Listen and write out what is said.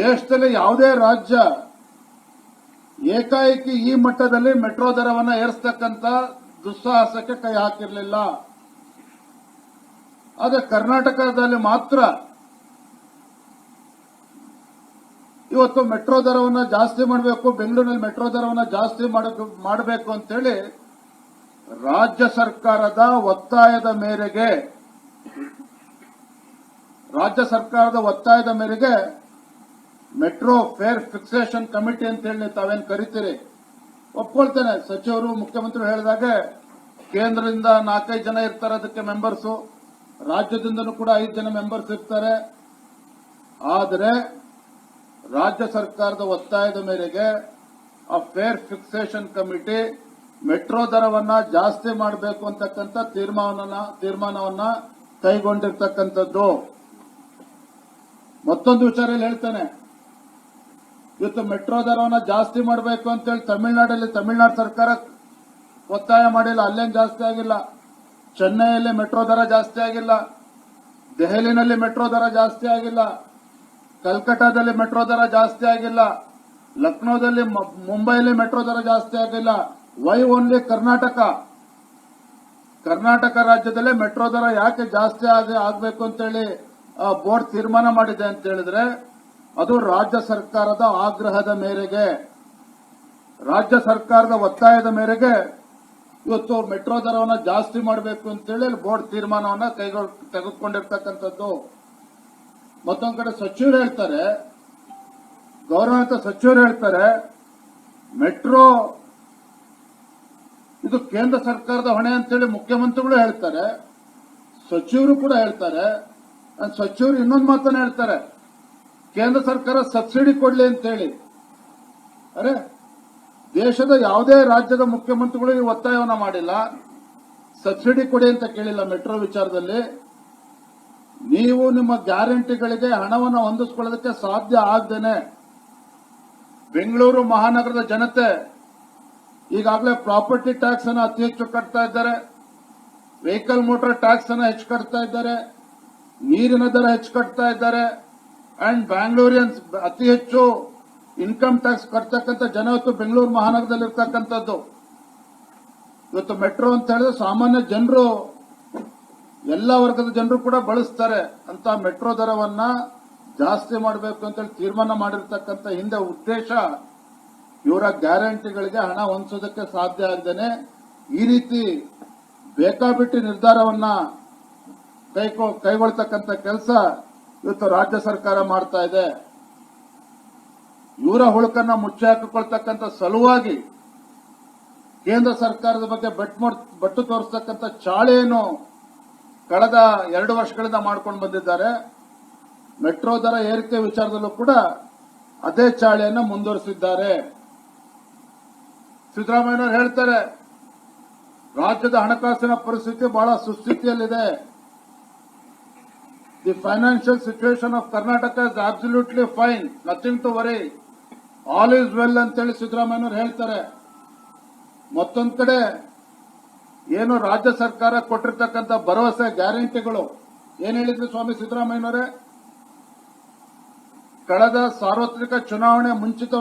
ದೇಶದಲ್ಲಿ ಯಾವುದೇ ರಾಜ್ಯ ಏಕಾಏಕಿ ಈ ಮಟ್ಟದಲ್ಲಿ ಮೆಟ್ರೋ ದರವನ್ನು ಏರಿಸ್ತಕ್ಕಂಥ ದುಸ್ಸಾಹಸಕ್ಕೆ ಕೈ ಹಾಕಿರಲಿಲ್ಲ. ಆದರೆ ಕರ್ನಾಟಕದಲ್ಲಿ ಮಾತ್ರ ಇವತ್ತು ಮೆಟ್ರೋ ದರವನ್ನು ಜಾಸ್ತಿ ಮಾಡಬೇಕು, ಬೆಂಗಳೂರಿನಲ್ಲಿ ಮೆಟ್ರೋ ದರವನ್ನು ಜಾಸ್ತಿ ಮಾಡಬೇಕು ಅಂತೇಳಿ ರಾಜ್ಯ ಸರ್ಕಾರದ ಒತ್ತಾಯದ ಮೇರೆಗೆ, ರಾಜ್ಯ ಸರ್ಕಾರದ ಒತ್ತಾಯದ ಮೇರೆಗೆ ಮೆಟ್ರೋ ಫೇರ್ ಫಿಕ್ಸೇಷನ್ ಕಮಿಟಿ ಅಂತ ಹೇಳಿ ತಾವೇನು ಕರಿತೀರಿ? ಒಪ್ಕೊಳ್ತೇನೆ. ಸಚಿವರು, ಮುಖ್ಯಮಂತ್ರಿ ಹೇಳಿದಾಗ ಕೇಂದ್ರದಿಂದ ನಾಲ್ಕೈದು ಜನ ಇರ್ತಾರೆ ಅದಕ್ಕೆ ಮೆಂಬರ್ಸು ರಾಜ್ಯದಿಂದನೂ ಕೂಡ ಐದು ಜನ ಮೆಂಬರ್ಸ್ ಇರ್ತಾರೆ. ಆದರೆ ರಾಜ್ಯ ಸರ್ಕಾರದ ಒತ್ತಾಯದ ಮೇರೆಗೆ ಆ ಫೇರ್ ಫಿಕ್ಸೇಷನ್ ಕಮಿಟಿ ಮೆಟ್ರೋ ದರವನ್ನ ಜಾಸ್ತಿ ಮಾಡಬೇಕು ಅಂತಕ್ಕಂಥ ತೀರ್ಮಾನ ತೀರ್ಮಾನವನ್ನ ಕೈಗೊಂಡಿರ್ತಕ್ಕಂಥದ್ದು. ಮತ್ತೊಂದು ವಿಚಾರ ಹೇಳ್ತೇನೆ. ಇವತ್ತು ಮೆಟ್ರೋ ದರವನ್ನ ಜಾಸ್ತಿ ಮಾಡಬೇಕು ಅಂತೇಳಿ ತಮಿಳುನಾಡಲ್ಲಿ ತಮಿಳುನಾಡು ಸರ್ಕಾರ ಒತ್ತಾಯ ಮಾಡಿಲ್ಲ. ಅಲ್ಲೇನು ಜಾಸ್ತಿ ಆಗಿಲ್ಲ. ಚೆನ್ನೈಯಲ್ಲಿ ಮೆಟ್ರೋ ದರ ಜಾಸ್ತಿ ಆಗಿಲ್ಲ. ದೆಹಲಿನಲ್ಲಿ ಮೆಟ್ರೋ ದರ ಜಾಸ್ತಿ ಆಗಿಲ್ಲ. ಕಲ್ಕಟ್ಟಾದಲ್ಲಿ ಮೆಟ್ರೋ ದರ ಜಾಸ್ತಿ ಆಗಿಲ್ಲ. ಲಕ್ನೋದಲ್ಲಿ ಮುಂಬೈಲಿ ಮೆಟ್ರೋ ದರ ಜಾಸ್ತಿ ಆಗಿಲ್ಲ. Y only Karnataka. ಕರ್ನಾಟಕ ರಾಜ್ಯದಲ್ಲೇ ಮೆಟ್ರೋ ದರ ಯಾಕೆ ಜಾಸ್ತಿ ಆಗಿ ಆಗಬೇಕು ಅಂತೇಳಿ ಬೋರ್ಡ್ ತೀರ್ಮಾನ ಮಾಡಿದೆ ಅಂತ ಹೇಳಿದ್ರೆ ಅದು ರಾಜ್ಯ ಸರ್ಕಾರದ ಆಗ್ರಹದ ಮೇರೆಗೆ, ರಾಜ್ಯ ಸರ್ಕಾರದ ಒತ್ತಾಯದ ಮೇರೆಗೆ ಇವತ್ತು ಮೆಟ್ರೋ ದರವನ್ನು ಜಾಸ್ತಿ ಮಾಡಬೇಕು ಅಂತೇಳಿ ಅಲ್ಲಿ ಬೋರ್ಡ್ ತೀರ್ಮಾನವನ್ನ ಕೈಗೊಳ್, ತೆಗೆದುಕೊಂಡಿರ್ತಕ್ಕಂಥದ್ದು. ಮತ್ತೊಂದು ಕಡೆ ಸಚಿವರು ಹೇಳ್ತಾರೆ, ಗೌರವಾನ್ವಿತ ಸಚಿವರು ಹೇಳ್ತಾರೆ, ಮೆಟ್ರೋ ಇದು ಕೇಂದ್ರ ಸರ್ಕಾರದ ಹೊಣೆ ಅಂತೇಳಿ ಮುಖ್ಯಮಂತ್ರಿಗಳು ಹೇಳ್ತಾರೆ, ಸಚಿವರು ಕೂಡ ಹೇಳ್ತಾರೆ ಸಚಿವರು ಇನ್ನೊಂದು ಮಾತನ್ನು ಹೇಳ್ತಾರೆ. ಕೇಂದ್ರ ಸರ್ಕಾರ ಸಬ್ಸಿಡಿ ಕೊಡ್ಲಿ ಅಂತೇಳಿ. ಅರೆ, ದೇಶದ ಯಾವುದೇ ರಾಜ್ಯದ ಮುಖ್ಯಮಂತ್ರಿಗಳು ಈ ಒತ್ತಾಯವನ್ನ ಮಾಡಿಲ್ಲ. ಸಬ್ಸಿಡಿ ಕೊಡಿ ಅಂತ ಕೇಳಿಲ್ಲ ಮೆಟ್ರೋ ವಿಚಾರದಲ್ಲಿ. ನೀವು ನಿಮ್ಮ ಗ್ಯಾರಂಟಿಗಳಿಗೆ ಹಣವನ್ನು ಹೊಂದಿಸ್ಕೊಳ್ಳೋದಕ್ಕೆ ಸಾಧ್ಯ ಆಗದೇನೆ. ಬೆಂಗಳೂರು ಮಹಾನಗರದ ಜನತೆ ಈಗಾಗಲೇ ಪ್ರಾಪರ್ಟಿ ಟ್ಯಾಕ್ಸ್ ಅನ್ನು ಅತಿ ಹೆಚ್ಚು ಕಟ್ತಾ ಇದ್ದಾರೆ. ವೆಹಿಕಲ್ ಮೋಟಾರ್ ಟ್ಯಾಕ್ಸ್ ಅನ್ನು ಹೆಚ್ಚು ಕಟ್ತಾ ಇದ್ದಾರೆ. ನೀರಿನ ದರ ಹೆಚ್ಚು ಕಟ್ತಾ ಇದ್ದಾರೆ. ಅಂಡ್ ಬ್ಯಾಂಗ್ಳೂರಿಯನ್ಸ್ ಅತಿ ಹೆಚ್ಚು ಇನ್ಕಮ್ ಟ್ಯಾಕ್ಸ್ ಕಟ್ತಕ್ಕಂಥ ಜನ ಇವತ್ತು ಬೆಂಗಳೂರು ಮಹಾನಗರದಲ್ಲಿ ಇರ್ತಕ್ಕಂಥದ್ದು ಇವತ್ತು ಮೆಟ್ರೋ ಅಂತ ಹೇಳಿದ್ರೆ ಸಾಮಾನ್ಯ ಜನರು, ಎಲ್ಲ ವರ್ಗದ ಜನರು ಕೂಡ ಬಳಸ್ತಾರೆ. ಅಂತ ಮೆಟ್ರೋ ದರವನ್ನ ಜಾಸ್ತಿ ಮಾಡಬೇಕು ಅಂತೇಳಿ ತೀರ್ಮಾನ ಮಾಡಿರ್ತಕ್ಕಂಥ ಹಿಂದೆ ಉದ್ದೇಶ ಇವರ ಗ್ಯಾರಂಟಿಗಳಿಗೆ ಹಣ ಹೊಂದಿಸೋದಕ್ಕೆ ಸಾಧ್ಯ ಆಗದೇನೆ ಈ ರೀತಿ ಬೇಕಾಬಿಟ್ಟಿ ನಿರ್ಧಾರವನ್ನ ಕೈಕೊ, ಕೈಗೊಳ್ತಕ್ಕಂಥ ಕೆಲಸ ಇವತ್ತು ರಾಜ್ಯ ಸರ್ಕಾರ ಮಾಡ್ತಾ ಇದೆ. ಇವರ ಹುಳುಕನ್ನ ಮುಚ್ಚಿ ಹಾಕಿಕೊಳ್ತಕ್ಕಂಥ ಸಲುವಾಗಿ ಕೇಂದ್ರ ಸರ್ಕಾರದ ಬಗ್ಗೆ ಬೆಟ್ ಬಟ್ಟು ತೋರಿಸ್ತಕ್ಕಂಥ ಚಾಳೆಯನ್ನು ಕಳೆದ ಎರಡು ವರ್ಷಗಳಿಂದ ಮಾಡ್ಕೊಂಡು ಬಂದಿದ್ದಾರೆ. ಮೆಟ್ರೋ ದರ ಏರಿಕೆ ವಿಚಾರದಲ್ಲೂ ಕೂಡ ಅದೇ ಚಾಳೆಯನ್ನು ಮುಂದುವರಿಸಿದ್ದಾರೆ. ಸಿದ್ದರಾಮಯ್ಯನವರು ಹೇಳ್ತಾರೆ, ರಾಜ್ಯದ ಹಣಕಾಸಿನ ಪರಿಸ್ಥಿತಿ ಬಹಳ ಸುಸ್ಥಿತಿಯಲ್ಲಿದೆ. Financial situation of Karnataka is absolutely fine nothing to worry all is well ಅಂತೇಳಿ ಸಿದ್ದರಾಮಯ್ಯನವರು ಹೇಳ್ತಾರೆ. ಮತ್ತೊಂದ್ ಕಡೆ ಏನು ರಾಜ್ಯ ಸರ್ಕಾರ ಕೊಟ್ಟಿರ್ತಕ್ಕಂಥ ಭರವಸೆ, ಗ್ಯಾರಂಟಿಗಳು. ಏನ್ ಹೇಳಿದ್ರು ಸ್ವಾಮಿ ಸಿದ್ದರಾಮಯ್ಯನವರೇ? ಕಳೆದ ಸಾರ್ವತ್ರಿಕ ಚುನಾವಣೆ ಮುಂಚಿತ